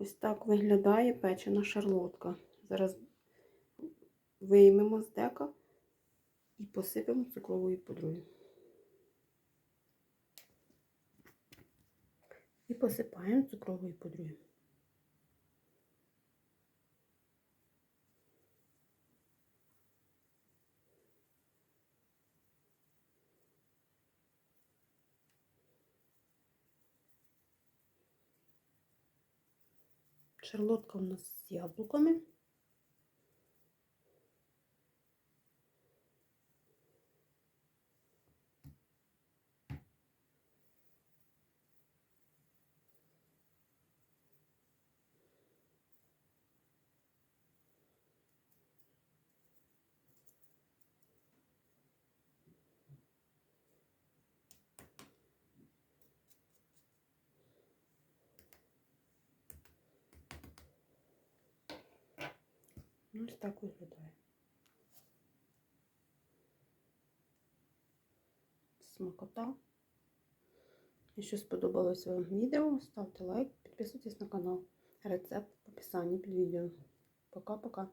Ось так виглядає печена шарлотка. Зараз виймемо з дека і посипемо цукровою пудрою. І посипаємо цукровою пудрою. Шарлотка у нас з яблуками. Ось так виглядає. Смакота. Якщо сподобалось вам відео, ставте лайк, підписуйтесь на канал. Рецепт в описанні під відео. Пока-пока.